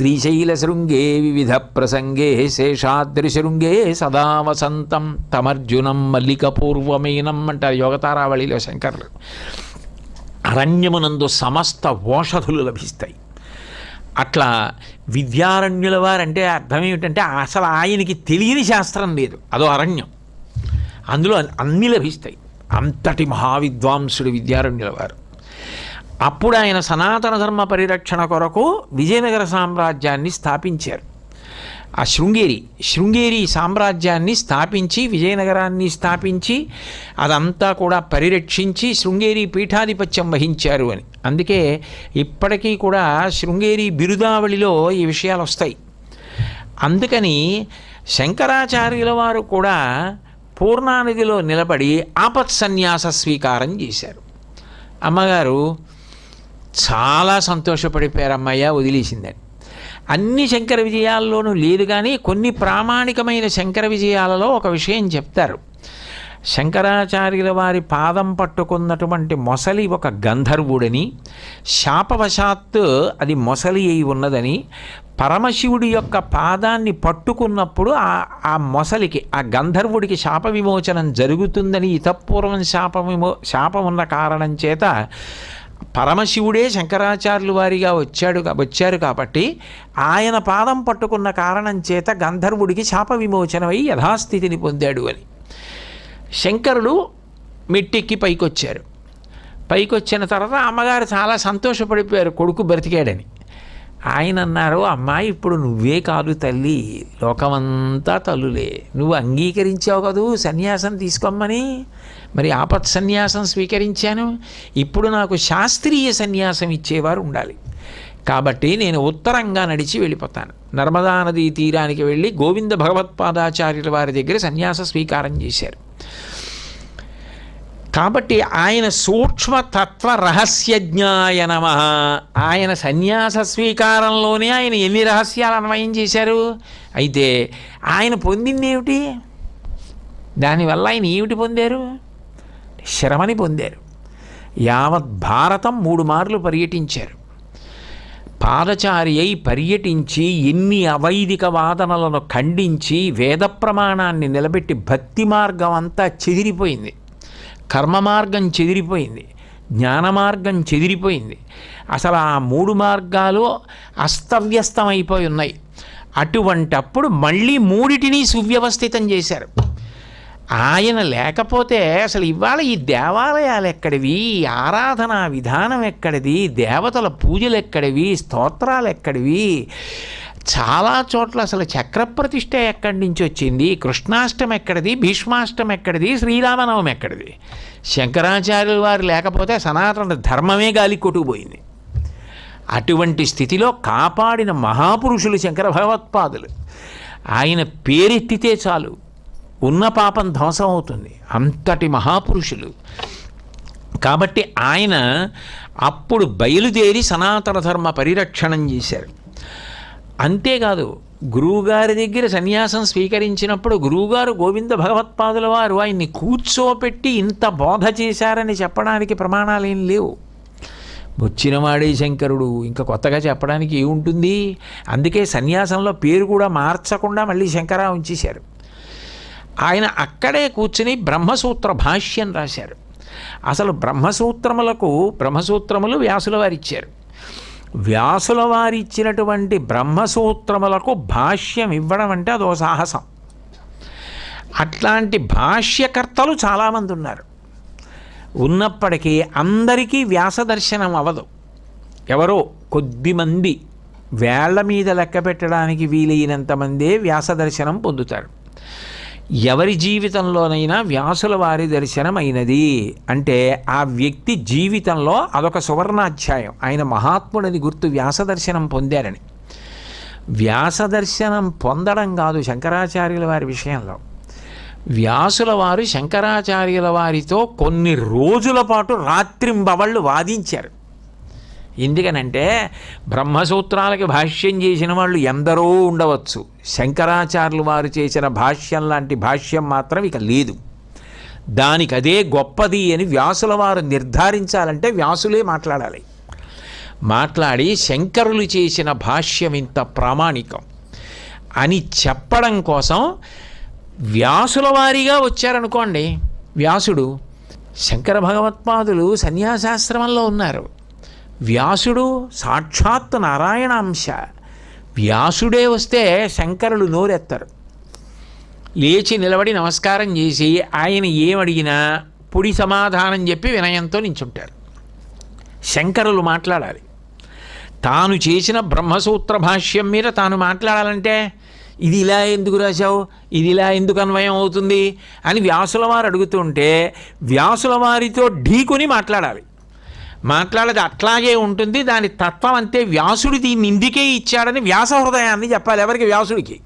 శ్రీశైలశృంగే వివిధ ప్రసంగే శేషాద్రిశృంగే సదా వసంతం తమర్జునం మల్లికపూర్వమేనం అంటారు యోగతారావళిలో శంకర్లు. అరణ్యమునందు సమస్త ఓషధులు లభిస్తాయి. అట్లా విద్యారణ్యుల వారంటే అర్థం ఏమిటంటే అసలు ఆయనకి తెలియని శాస్త్రం లేదు. అదో అరణ్యం. అందులో అన్నీ లభిస్తాయి. అంతటి మహావిద్వాంసుడు విద్యారణ్యుల వారు. అప్పుడు ఆయన సనాతన ధర్మ పరిరక్షణ కొరకు విజయనగర సామ్రాజ్యాన్ని స్థాపించారు. ఆ శృంగేరి శృంగేరి సామ్రాజ్యాన్ని స్థాపించి విజయనగరాన్ని స్థాపించి అదంతా కూడా పరిరక్షించి శృంగేరి పీఠాధిపత్యం వహించారు అని. అందుకే ఇప్పటికీ కూడా శృంగేరి బిరుదావళిలో ఈ విషయాలు వస్తాయి. అందుకని శంకరాచార్యుల వారు కూడా పూర్ణానదిలో నిలబడి ఆపత్ సన్యాస స్వీకారం చేశారు. అమ్మగారు చాలా సంతోషపడిపోయారు అమ్మయ్య వదిలేసిందని అన్ని శంకర విజయాల్లోనూ లేదు కానీ కొన్ని ప్రామాణికమైన శంకర విజయాలలో ఒక విషయం చెప్తారు. శంకరాచార్యుల వారి పాదం పట్టుకున్నటువంటి మొసలి ఒక గంధర్వుడని శాపవశాత్తు అది మొసలి అయి ఉన్నదని పరమశివుడి యొక్క పాదాన్ని పట్టుకున్నప్పుడు ఆ ఆ మొసలికి ఆ గంధర్వుడికి శాప విమోచనం జరుగుతుందని ఇతపూర్వం శాప విమో శాపం ఉన్న కారణం చేత పరమశివుడే శంకరాచార్యులు వారిగా వచ్చాడు వచ్చారు కాబట్టి ఆయన పాదం పట్టుకున్న కారణం చేత గంధర్వుడికి శాప విమోచనమై యథాస్థితిని పొందాడు అని. శంకరుడు మెట్టెక్కి పైకొచ్చారు. పైకొచ్చిన తర్వాత అమ్మగారు చాలా సంతోషపడిపోయారు. కొడుకు బ్రతికాడని. ఆయన అన్నారు అమ్మాయి ఇప్పుడు నువ్వే కాదు తల్లి లోకమంతా తల్లులే. నువ్వు అంగీకరించావు కదూ సన్యాసం తీసుకోమ్మని. మరి ఆపత్ సన్యాసం స్వీకరించాను. ఇప్పుడు నాకు శాస్త్రీయ సన్యాసం ఇచ్చేవారు ఉండాలి. కాబట్టి నేను ఉత్తరంగా నడిచి వెళ్ళిపోతాను. నర్మదా నదీ తీరానికి వెళ్ళి గోవింద భగవత్పాదాచార్యుల వారి దగ్గర సన్యాస స్వీకారం చేశారు. కాబట్టి ఆయన సూక్ష్మతత్వ రహస్యజ్ఞాయ నమ. ఆయన సన్యాస స్వీకారంలోనే ఆయన ఎన్ని రహస్యాలు అన్వయం చేశారు? అయితే ఆయన పొందింది ఏమిటి? దానివల్ల ఆయన ఏమిటి పొందారు? శ్రమని పొందారు. యావత్ భారతం మూడు మార్లు పర్యటించారు. పాదచారి అయి పర్యటించి ఎన్ని అవైదిక వాదనలను ఖండించి వేద ప్రమాణాన్ని నిలబెట్టి భక్తి మార్గం అంతా చెదిరిపోయింది. కర్మ మార్గం చెదిరిపోయింది జ్ఞాన మార్గం చెదిరిపోయింది. అసలు ఆ మూడు మార్గాలు అస్తవ్యస్తమైపోయి ఉన్నాయి. అటువంటప్పుడు మళ్ళీ మూడిటిని సువ్యవస్థితం చేశారు. ఆయన లేకపోతే అసలు ఇవాళ ఈ దేవాలయాలు ఎక్కడివి? ఆరాధనా విధానం ఎక్కడిది? దేవతల పూజలు ఎక్కడివి? స్తోత్రాలు ఎక్కడివి? చాలా చోట్ల అసలు చక్రప్రతిష్ఠ ఎక్కడి నుంచి వచ్చింది? కృష్ణాష్టమి ఎక్కడిది? భీష్మాష్టమి ఎక్కడిది? శ్రీరామనవమి ఎక్కడిది? శంకరాచార్యుల వారు లేకపోతే సనాతన ధర్మమే గాలి కొట్టుకుపోయింది. అటువంటి స్థితిలో కాపాడిన మహాపురుషులు శంకర భగవత్పాదులు. ఆయన పేరెత్తితే చాలు. ఉన్న పాపం ధ్వంసం అవుతుంది. అంతటి మహాపురుషులు. కాబట్టి ఆయన అప్పుడు బయలుదేరి సనాతన ధర్మ పరిరక్షణం చేశారు. అంతేకాదు గురువుగారి దగ్గర సన్యాసం స్వీకరించినప్పుడు గురువుగారు గోవింద భగవత్పాదుల వారు ఆయన్ని కూర్చోపెట్టి ఇంత బోధ చేశారని చెప్పడానికి ప్రమాణాలు ఏం లేవు. వచ్చినవాడే శంకరుడు ఇంకా కొత్తగా చెప్పడానికి ఏముంటుంది? అందుకే సన్యాసంలో పేరు కూడా మార్చకుండా మళ్ళీ శంకరా ఉంచేశారు. ఆయన అక్కడే కూర్చుని బ్రహ్మసూత్ర భాష్యం రాశారు. అసలు బ్రహ్మసూత్రములకు బ్రహ్మసూత్రములు వ్యాసుల వారిచ్చారు. వ్యాసుల వారిచ్చినటువంటి బ్రహ్మసూత్రములకు భాష్యం ఇవ్వడం అంటే అదో సాహసం. అట్లాంటి భాష్యకర్తలు చాలామంది ఉన్నారు. ఉన్నప్పటికీ అందరికీ వ్యాస దర్శనం అవ్వదు ఎవరో కొద్దిమంది వేళ్ళ మీద లెక్క పెట్టడానికి వీలైనంతమందే వ్యాసదర్శనం వ్యాస దర్శనం పొందుతారు. ఎవరి జీవితంలోనైనా వ్యాసుల వారి దర్శనం అయినది అంటే ఆ వ్యక్తి జీవితంలో అదొక సువర్ణాధ్యాయం. ఆయన మహాత్ముడని గుర్తు వ్యాస దర్శనం పొందారని. వ్యాస దర్శనం పొందడం కాదు శంకరాచార్యుల వారి విషయంలో. వ్యాసుల వారు శంకరాచార్యుల వారితో కొన్ని రోజుల పాటు రాత్రింబవళ్ళు వాదించారు. ఎందుకనంటే బ్రహ్మసూత్రాలకి భాష్యం చేసిన వాళ్ళు ఎందరో ఉండవచ్చు. శంకరాచార్యులు వారు చేసిన భాష్యం లాంటి భాష్యం మాత్రం ఇక లేదు. దానికి అదే గొప్పది అని వ్యాసుల వారు నిర్ధారించాలంటే వ్యాసులే మాట్లాడాలి. మాట్లాడి శంకరులు చేసిన భాష్యం ఇంత ప్రామాణికం. అని చెప్పడం కోసం వ్యాసుల వారీగా వచ్చారనుకోండి వ్యాసుడు శంకర భగవత్పాదులు సన్యాసాశ్రమంలో ఉన్నారు. వ్యాసుడు సాక్షాత్ నారాయణాంశ. వ్యాసుడే వస్తే శంకరులు నోరెత్తారు. లేచి నిలబడి నమస్కారం చేసి ఆయన ఏమడిగినా పొడి సమాధానం చెప్పి వినయంతో నించుంటారు. శంకరులు మాట్లాడాలి. తాను చేసిన బ్రహ్మసూత్ర భాష్యం మీద తాను మాట్లాడాలంటే ఇది ఇలా ఎందుకు రాశావు? ఇది ఇలా ఎందుకు అన్వయం అవుతుంది? అని వ్యాసుల వారు అడుగుతుంటే వ్యాసుల వారితో ఢీకొని మాట్లాడాలి. మాట్లాడేది అట్లాగే ఉంటుంది. దాని తత్వం అంతే. వ్యాసుడు దీన్ని ఇందుకే ఇచ్చాడని వ్యాస హృదయాన్ని చెప్పాలి. ఎవరికి? వ్యాసుడికి.